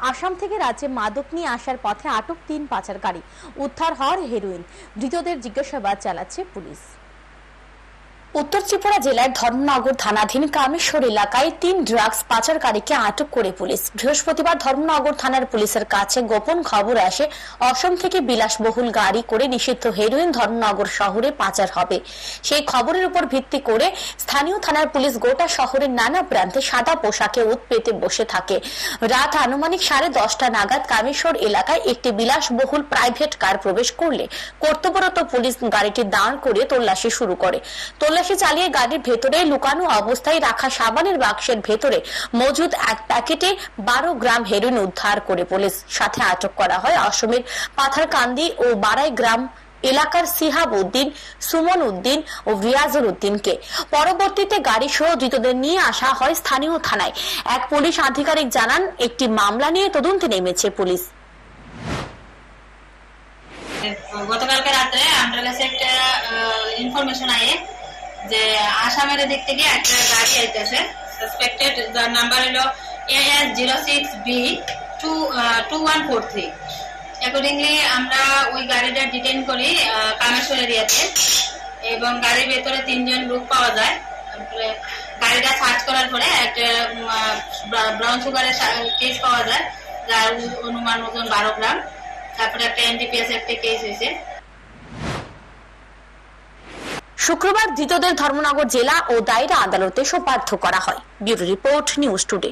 আসাম থেকে রাজ্যে মাদক নিয়ে আসার পথে আটক তিন পাচারকারী। উদ্ধার হওয়ার হেরোইন। ধৃতদের জিজ্ঞাসাবাদ চালাচ্ছে পুলিশ। উত্তর ত্রিপুরা জেলার ধর্মনগর থানাধীন কামেশ্বর এলাকায় তিন ড্রাগস পাচারকারীকে আটক করে পুলিশ। বৃহস্পতিবার ধর্মনগর থানার পুলিশের কাছে গোপন খবর আসে, অসম থেকে বিলাসবহুল গাড়ি করে নিষিদ্ধ হেরোইন ধর্মনগর শহরে পাচার হবে। সেই খবরের উপর ভিত্তি করে স্থানীয় থানার পুলিশ গোটা শহরের নানা প্রান্তে সাদা পোশাকে উত পেতে বসে থাকে। রাত আনুমানিক সাড়ে দশটা নাগাদ কামেশ্বর এলাকায় একটি বিলাসবহুল প্রাইভেট কার প্রবেশ করলে কর্তব্যরত পুলিশ গাড়িটি দাঁড় করে তল্লাশি শুরু করে। তল্লাশি চালিয়ে গাড়ির ভেতরে লুকানো অবস্থায় রাখা সাবানের বাক্সের ভেতরে মজুদ এক প্যাকেটে বারো গ্রাম হেরোইন উদ্ধার করে পুলিশ। সাথে আটক করা হয় অসমের পাথারকান্দি ও বারাই গ্রাম এলাকার সিহাব উদ্দিন, সুমন উদ্দিন ও রিয়াজুল উদ্দিনকে। পরবর্তীতে গাড়ি সহ ধৃতদের নিয়ে আসা হয় স্থানীয় থানায়। এক পুলিশ আধিকারিক জানান, একটি মামলা নিয়ে তদন্তে নেমেছে পুলিশ। গতকালকে রাত্রে আমার কাছে একটা ইনফরমেশন আয়ে যে আসামের দিক থেকে একটা গাড়ি আইতেছে। সাসপেক্টেড যার নাম্বার হলো AS zero six B two two one four three accordingly আমরা ওই গাড়িটা ডিটেন করি কামেশ্বর এরিয়াতে। এবং গাড়ির ভেতরে তিনজন লোক পাওয়া যায়। গাড়িটা সার্চ করার পরে একটা ব্রাউন সুগারের কেস পাওয়া যায়। যার অনুমান ওজন বারো গ্রাম। তারপরে একটা এনডিপিএস একটা কেস হয়েছে। শুক্রবার ধৃতদের ধর্মনগর জেলা ও দায়রা আদালতে সোপার্থ করা হয়। Bureau report news today.